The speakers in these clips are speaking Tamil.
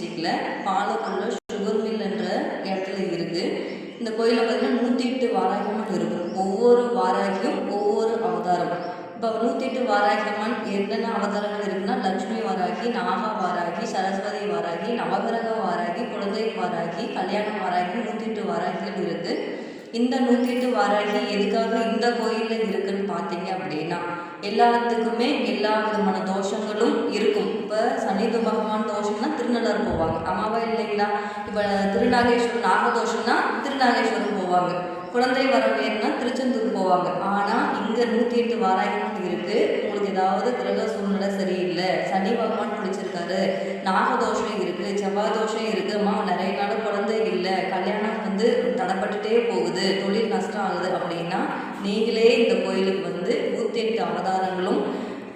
டிஸ்ட்ரிக்டில் பாலக்குள்ள சுகர் மில் என்ற இடத்துல இருக்குது இந்த கோயிலில் பார்த்தீங்கன்னா நூற்றி எட்டு வாராகியம்மன் இருக்கும் ஒவ்வொரு வாராகியும் ஒவ்வொரு அவதாரம். இப்போ நூற்றி எட்டு வாராகியம்மன் என்னென்ன அவதாரங்கள் இருக்குன்னா லக்ஷ்மி வாராகி நாகா வாராகி சரஸ்வதி வாராகி நவகிரக வாராகி குழந்தை வாராகி கல்யாண வாராகி நூற்றி எட்டு வாராகிகள் இருக்குது இந்த நூற்றி எட்டு வாராகி எதுக்காக இந்த கோயிலில் இருக்குன்னு பார்த்தீங்க அப்படின்னா எல்லாத்துக்குமே எல்லா விதமான தோஷங்களும் இருக்கும். இப்போ சனித பகவான் தோஷம்னா திருநள்ளாறு போவாங்க. அம்மாவா இல்லைங்களா? இப்போ திருநாகேஸ்வரர் நாகதோஷம்னா திருநாகேஸ்வரம் போவாங்க. குழந்தை வரவேற்னா திருச்செந்தூர் போவாங்க. ஆனால் இங்கே நூற்றி எட்டு வாராயங்கள் இருக்குது உங்களுக்கு ஏதாவது கிரக சூழ்நிலை சரியில்லை. சனி பகவான் பிடிச்சிருக்காரு நாகதோஷம் இருக்குது செவ்வாய் தோஷம் இருக்குது அம்மா நிறைய நாள் குழந்தை இல்லை. கல்யாணம் வந்து தடைப்பட்டுட்டே போகுது. தொழில் நஷ்டம் ஆகுது அப்படின்னா நீங்களே இந்த கோயிலுக்கு வந்து நூற்றி எட்டு அவதாரங்களும்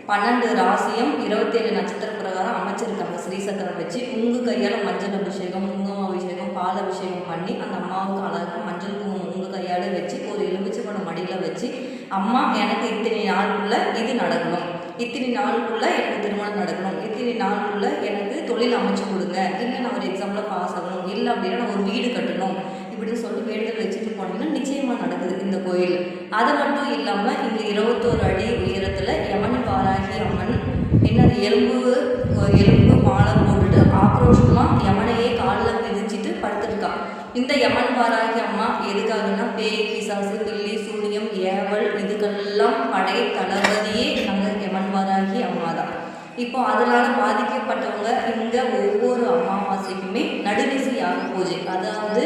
பன்னெண்டு ராசியும் இருபத்தேழு நட்சத்திர பிரகாரம் அமைச்சிருக்காங்க. ஸ்ரீசக்கரம் வச்சு உங்கள் கையால் மஞ்சள் அபிஷேகம் குங்கும அபிஷேகம் பால் அபிஷேகம் பண்ணி அந்த அம்மாவுக்கு அழகாக மஞ்சள் குங்குமம் உங்கள் கையால் வச்சு ஒரு எலுமிச்சப்பட மடியில் வச்சு அம்மா எனக்கு இத்தனை நாளுக்குள்ள இது நடக்கணும். இத்தனை நாளுக்குள்ள எனக்கு திருமணம் நடக்கணும். இத்தனை நாளுக்குள்ள எனக்கு தொழில் அமைச்சு கொடுங்க. இல்லை நான் ஒரு எக்ஸாமில் பாஸ் ஆகணும். இல்லை அப்படின்னா நான் ஒரு வீடு கட்டணும். இப்படின்னு சொல்லிட்டு வேண்டுதல் வச்சுட்டு போனீங்கன்னா நிச்சயமாக நடக்குது இந்த கோயில். அது மட்டும் இல்லாமல் இந்த இருபத்தோரு அடி உயரத்தில் யமன் வாராகி அம்மன் என்னது எலும்பு எலும்பு மாலை போட்டுட்டு ஆக்ரோஷமாக யமனையே காலில் மிதிச்சிட்டு படுத்துருக்கான் இந்த யமன் பாராகி அம்மா எதுக்காகன்னா பேய் பிசாசு பில்லி சூனியம் ஏவல் இதுக்கெல்லாம் படை தளபதியே நாங்கள் யமன் வாராகி அம்மா தான் இப்போ அதனால் பாதிக்கப்பட்டவங்க இங்கே ஒவ்வொரு அமாவாசைக்குமே நடுநிசி யாக பூஜை. அதாவது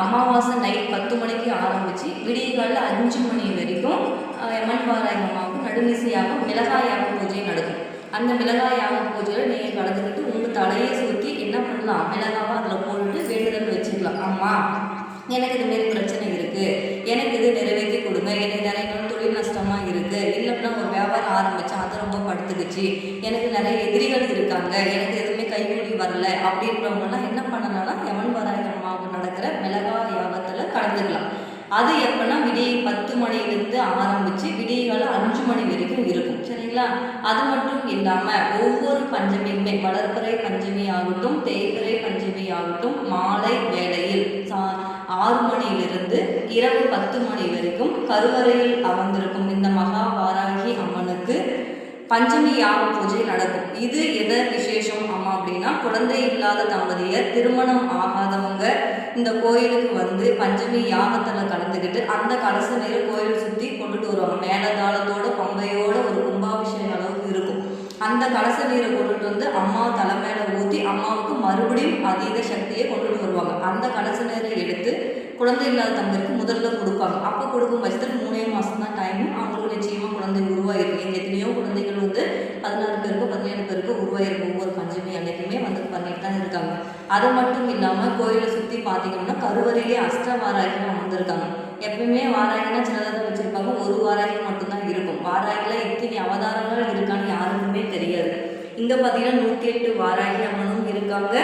அமாவாசை நைட் பத்து மணிக்கு ஆரம்பித்து விடிய காலையில் அஞ்சு மணி வரைக்கும் அஹ், யமன் அம்மாவுக்கு நடுநிசி யாகம் மிளகாய் யாக பூஜை நடக்கும். அந்த மிளகாய் யாக பூஜையில் நீங்கள் கலந்துக்கிட்டு உங்கள் தலையை சுற்றி என்ன பண்ணலாம்? மிளகாவை அதில் போட்டுட்டு வேண்டுதல் வச்சுக்கலாம். அம்மா எனக்கு இதுமாரி பிரச்சனை இருக்குது எனக்கு இது நிறைவேற்றி கொடுங்க. எனக்கு நிறைய தொழில் நஷ்டமாக இருக்குது இல்லைன்னா ஒரு வியாபாரம் ஆரம்பித்தேன் படுத்துக்குச்சு. எனக்கு நிறைய எதிரிகள் இருக்காங்க. எனக்கு எதுவுமே கைகூடி வரல. அப்படின்றவங்கலாம் என்ன பண்ணலாம்னா யமன் வராய நடக்கிற மிளகா யாகத்தில் கலந்துக்கலாம். அது எப்போன்னா விடிய பத்து மணிலேருந்து ஆரம்பித்து விடியகால அஞ்சு மணி வரைக்கும் இருக்கும். சரிங்களா? அது மட்டும் இல்லாமல் ஒவ்வொரு பஞ்சமியுமே வளர்ப்புறை பஞ்சமி ஆகட்டும் தேய்பிறை பஞ்சமி ஆகட்டும் மாலை வேளையில் சா ஆறு மணியிலிருந்து இரவு பத்து மணி வரைக்கும் கருவறையில் அமர்ந்திருக்கும் இந்த மகா வாராகி அம்மனுக்கு பஞ்சமி யாக பூஜை நடக்கும். இது எதை விசேஷம் அம்மா அப்படின்னா குழந்தை இல்லாத தம்பதியர் திருமணம் ஆகாதவங்க இந்த கோயிலுக்கு வந்து பஞ்சமி யாகத்தில் கலந்துக்கிட்டு அந்த கலச நேரம் கோயில் சுற்றி கொண்டுட்டு வருவாங்க. மேலதாளத்தோட பம்பையோட ஒரு கும்பாபிஷேகம் அளவுக்கு இருக்கும். அந்த கலச நீரை கொண்டுட்டு வந்து அம்மா தலை மேலே ஊற்றி அம்மாவுக்கு மறுபடியும் அதீத சக்தியை கொண்டுட்டு வருவாங்க. அந்த கலச நீரை எடுத்து குழந்தை இல்லாத தம்பதிக்கு முதல்ல கொடுப்பாங்க. அப்போ கொடுக்கும் பட்சத்தில் மூணே மாதம் தான் டைம் அவங்க பேர் ஒவ்வொரு பஞ்சமி அன்னைக்குமே வந்து பண்ணிட்டு தான் இருக்காங்க. அது மட்டும் இல்லாமல் கோயிலை சுற்றி பார்த்தீங்கன்னா கருவறையிலே அஷ்டவாராகிகள் அமர்ந்திருக்காங்க. எப்பயுமே வாராகினா சின்னதாக தான் வச்சுருப்பாங்க. ஒரு வாராகி மட்டும்தான் இருக்கும். வாராயில இத்தனை அவதாரங்கள் இருக்கான்னு யாருக்குமே தெரியாது. இங்கே பார்த்தீங்கன்னா நூற்றி எட்டு வாராகி அம்மனும் இருக்காங்க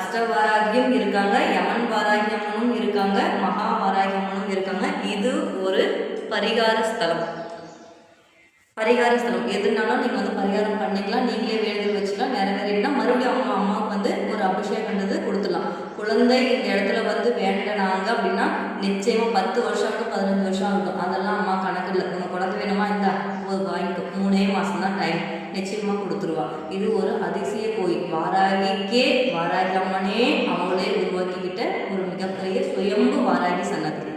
அஷ்டவாராகியும் இருக்காங்க யமன் வாராகி அம்மனும் இருக்காங்க மகா வாராகி அம்மனும் இருக்காங்க. இது ஒரு பரிகார ஸ்தலம். பரிகார ஸ்தலம் எதுனாலும் நீங்கள் வந்து பரிகாரம் பண்ணிக்கலாம். நீங்களே வேண்டுதல் வச்சுக்கலாம். நிறைய நிறைவேறினா மறுபடியும் அவங்க அம்மாவுக்கு வந்து ஒரு அபிஷேகன்றது கொடுத்துடலாம். குழந்தை இந்த இடத்துல வந்து வேண்டினாங்க அப்படின்னா நிச்சயமாக பத்து வருஷம் பதினஞ்சு வருஷம் ஆகும் அதெல்லாம் அம்மா கணக்கு இல்லை. உங்கள் குழந்தை வேணுமா? இந்த. வாங்கிக்கோ. மூணே மாதம் தான் டைம் நிச்சயமாக கொடுத்துருவா. இது ஒரு அதிசய கோயில். வாராகிக்கே வாராகி அம்மனே அவங்களே உருவாக்கிக்கிட்ட ஒரு மிகப்பெரிய சுயம்பு வாராகி சன்னதி.